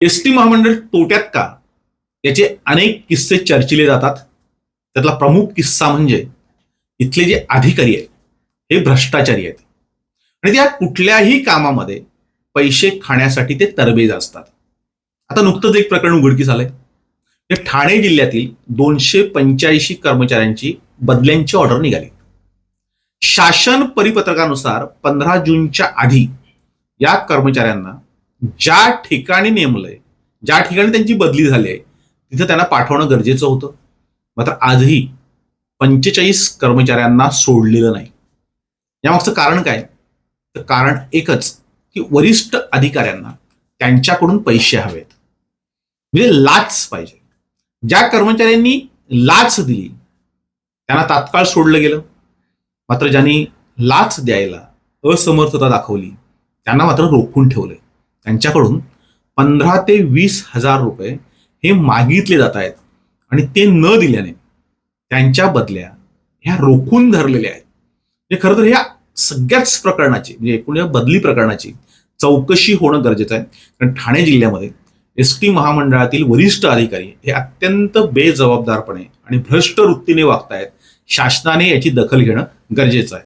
S T महामंडळ तोट्यात का? याचे अनेक किस्से चर्चिले जातात. त्यातला प्रमुख किस्सा म्हणजे इथले जे अधिकारी आहेत हे भ्रष्टाचारी आहेत. आणि त्या कुठल्याही कामामध्ये पैसे खाण्यासाठी ते तरबेज असतात. आता नुकतंच एक प्रकरण उघडकीस आलंय. ठाणे जिल्ह्यातील दोनशे पंच्याऐंशी कर्मचाऱ्यांची बदल्यांची ऑर्डर निघाली. शासन परिपत्रकानुसार पंधरा जूनच्या आधी या कर्मचाऱ्यांना ज्या ठिकाणी नेमलंय ज्या ठिकाणी त्यांची बदली झाली आहे तिथं त्यांना पाठवणं गरजेचं होतं. मात्र आजही पंचेचाळीस कर्मचाऱ्यांना सोडलेलं नाही. यामागचं कारण काय? तर कारण एकच की वरिष्ठ अधिकाऱ्यांना त्यांच्याकडून पैसे हवेत. म्हणजे लाच पाहिजे. ज्या कर्मचाऱ्यांनी लाच दिली त्यांना तात्काळ सोडलं गेलं. मात्र ज्यांनी लाच द्यायला असमर्थता दाखवली त्यांना मात्र रोखून ठेवलंय. त्यांच्याकडून पंधरा ते वीस हजार रुपये हे मागितले जात आहेत आणि ते न दिल्याने त्यांच्या बदल्या ह्या रोखून धरलेल्या आहेत. म्हणजे खरं तर ह्या सगळ्याच प्रकरणाची म्हणजे एकूण या बदली प्रकरणाची चौकशी होणं गरजेचं आहे. कारण ठाणे जिल्ह्यामध्ये एस टी महामंडळातील वरिष्ठ अधिकारी हे अत्यंत बेजबाबदारपणे आणि भ्रष्ट वृत्तीने वागतायत शासनाने याची दखल घेणं गरजेचं आहे.